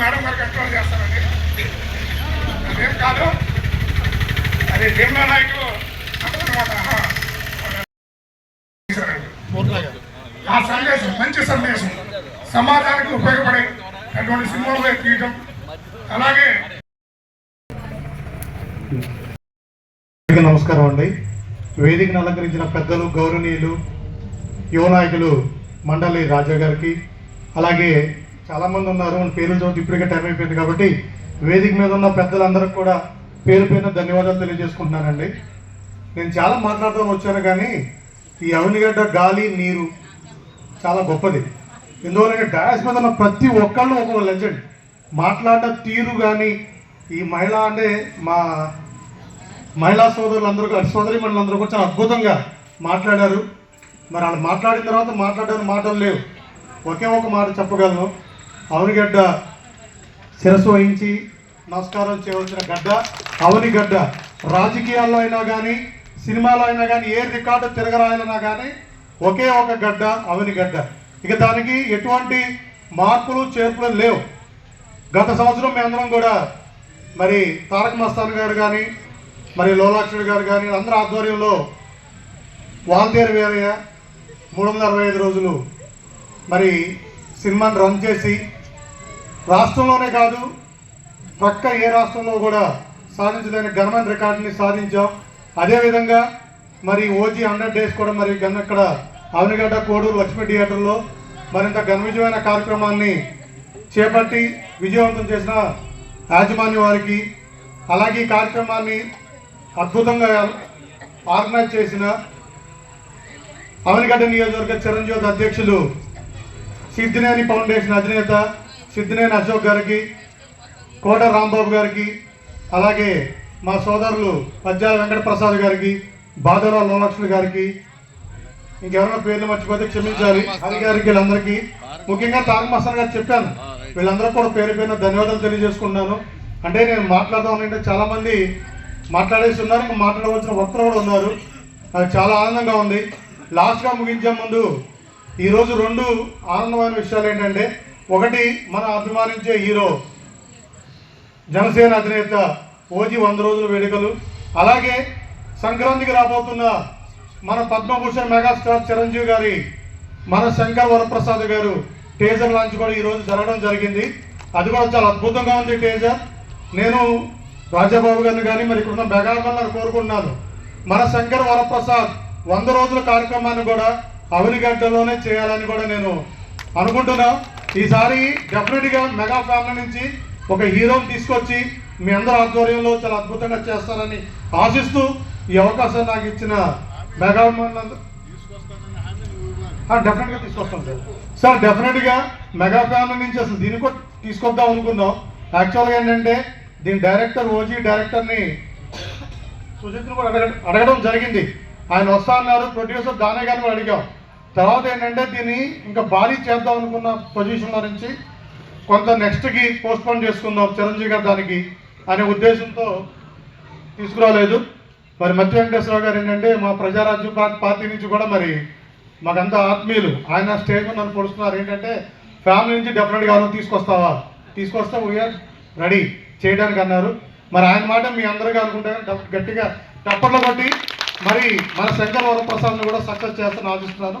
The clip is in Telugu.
మేడం గారు కంట్రోల్ చేస్తారండి అదేం కాదు. అది భీమా నాయకులు అంటారన్నమాట ఆహా. ఆ సందేశం మంచి సందేశం. సమాజానికి ఉపయోగపడే అటువంటి సినిమాలు తీయటం. అలాగే నమస్కారం అండి. వేదికను అలంకరించిన పెద్దలు గౌరవనీయులు యువ నాయకులు మండలి రాజా గారికి అలాగే చాలామంది ఉన్నారు పేరు పేర్లు చదువుతూ ఇప్పటికే టైం అయిపోయింది కాబట్టి వేదిక మీద ఉన్న పెద్దలందరికీ కూడా పేరు పైన ధన్యవాదాలు తెలియజేసుకుంటున్నానండి. నేను చాలా మాట్లాడుతూ వచ్చాను కానీ ఈ అవనిగడ్డ గాలి నీరు చాలా గొప్పది. ఎందువల్ల డాష్ మీద ఉన్న ప్రతి ఒక్కళ్ళు ఒక లెజెండ్ మాట్లాడిన తీరు కానీ ఈ మహిళ అంటే మా మహిళా సోదరులందరూ సోదరి మండలందరూ కూడా చాలా అద్భుతంగా మాట్లాడారు. మరి వాళ్ళు మాట్లాడిన తర్వాత మాట్లాడడానికి మాటలు లేవు. ఒకే ఒక మాట చెప్పగలను. అవనిగడ్డ శిరస్సు వహించి నమస్కారం చేయవలసిన గడ్డ అవనిగడ్డ రాజకీయాల్లో అయినా కానీ సినిమాలో అయినా కానీ ఏ రికార్డు తిరగరాయాలన్నా కానీ ఒకే ఒక గడ్డ అవనిగడ్డ ఇక దానికి ఎటువంటి మార్పులు చేర్పులు లేవు. గత సంవత్సరం మేమందరం కూడా మరి తారక మస్తాన్ గారు కానీ మరి లోలాక్షుడు గారు కానీ అందరూ ఆధ్వర్యంలో వాల్తేరు వేరయ్య మూడు వందల అరవై ఐదు రోజులు మరి సినిమాని రన్ చేసి రాష్ట్రంలోనే కాదు ప్రక్క ఏ రాష్ట్రంలో కూడా సాధించలేని ఘనమైన రికార్డుని సాధించాం. అదేవిధంగా మరి ఓజీ హండ్రెడ్ డేస్ కూడా మరి గన్న ఇక్కడ అవనిగడ్డ కోడూరు లక్ష్మీ థియేటర్లో మరింత ఘనవిజయమైన కార్యక్రమాన్ని చేపట్టి విజయవంతం చేసిన యాజమాన్య వారికి అలాగే ఈ కార్యక్రమాన్ని అద్భుతంగా ఆర్గనైజ్ చేసిన అవనిగడ్డ నియోజకవర్గ చిరంజీవి అధ్యక్షులు సిద్ధినేని ఫౌండేషన్ అధినేత సిద్ధినేని అశోక్ గారికి కోట రాంబాబు గారికి అలాగే మా సోదరులు పద్యాల వెంకట ప్రసాద్ గారికి బాదరా లోలక్ష్మి గారికి ఇంకెవరైనా పేర్లు మర్చిపోతే క్షమించాలి. హరి గారికి వీళ్ళందరికీ. ముఖ్యంగా తారక మస్తాన్ గారు చెప్పాను. వీళ్ళందరూ కూడా పేరు పేరున ధన్యవాదాలు తెలియజేసుకున్నాను అంటే నేను మాట్లాడదాం అంటే చాలా మంది మాట్లాడేసి ఉన్నారు. ఇంకా మాట్లాడవలసిన వక్తలు కూడా ఉన్నారు. అది చాలా ఆనందంగా ఉంది. లాస్ట్గా ముగించే ముందు ఈరోజు రెండు ఆనందమైన విషయాలు ఏంటంటే ఒకటి మనం అభిమానించే హీరో జనసేన అధినేత ఓజీ వంద రోజుల వేడుకలు అలాగే సంక్రాంతికి రాబోతున్న మన పద్మభూషణ్ మెగాస్టార్ చిరంజీవి గారి మన శంకర్ వరప్రసాద్ గారు టేజర్ లాంచ్ కూడా ఈరోజు జరగడం జరిగింది. అది కూడా చాలా అద్భుతంగా ఉంది టేజర్. నేను రాజాబాబు గారిని కానీ మరి ఇక్కడ ఉన్న కోరుకుంటున్నాను. మన శంకర్ వరప్రసాద్ వంద రోజుల కార్యక్రమాన్ని కూడా అవనిగడ్డలోనే చేయాలని కూడా నేను అనుకుంటున్నా. ఈసారి డెఫినెట్గా మెగా ఫ్యామిలీ నుంచి ఒక హీరోని తీసుకొచ్చి మీ అందరి ఆధ్వర్యంలో చాలా అద్భుతంగా చేస్తారని ఆశిస్తూ ఈ అవకాశం నాకు ఇచ్చిన మెగా డెఫినెట్గా తీసుకొస్తాం సార్. సార్ డెఫినెట్గా మెగా ఫ్యామిలీ నుంచి అసలు దీన్ని కూడా తీసుకొద్దాం అనుకున్నాం. యాక్చువల్గా ఏంటంటే దీని డైరెక్టర్ ఓజీ డైరెక్టర్ని సుజిత్ను కూడా అడగడం జరిగింది. ఆయన వస్తా అన్నారు ప్రొడ్యూసర్ దానే గారిని కూడా అడిగాం. తర్వాత ఏంటంటే దీన్ని ఇంకా భారీ చేద్దాం అనుకున్న పొజిషన్లో నుంచి కొంత నెక్స్ట్కి పోస్ట్పోన్ చేసుకుందాం చిరంజీవి గారు దానికి అనే ఉద్దేశంతో తీసుకురాలేదు. మరి మధ్య వెంకటేశ్వరరావు గారు ఏంటంటే మా ప్రజారాజ్యం పార్టీ నుంచి కూడా మరి మాకంతా ఆత్మీయులు. ఆయన స్టేజ్ మీద నన్ను పొడుస్తున్నారు. ఏంటంటే ఫ్యామిలీ నుంచి డెఫినెట్గా ఎవరైనా తీసుకొస్తావా? తీసుకొస్తే వీఆర్ రెడీ చేయడానికి అన్నారు. మరి ఆయన మాట మీ అందరికీ అనుకుంటే గట్టిగా టప్పట్లో కొట్టి మరి మన శంకర్ వరప్రసాద్ని కూడా సక్సెస్ చేస్తాను ఆశిస్తున్నాను.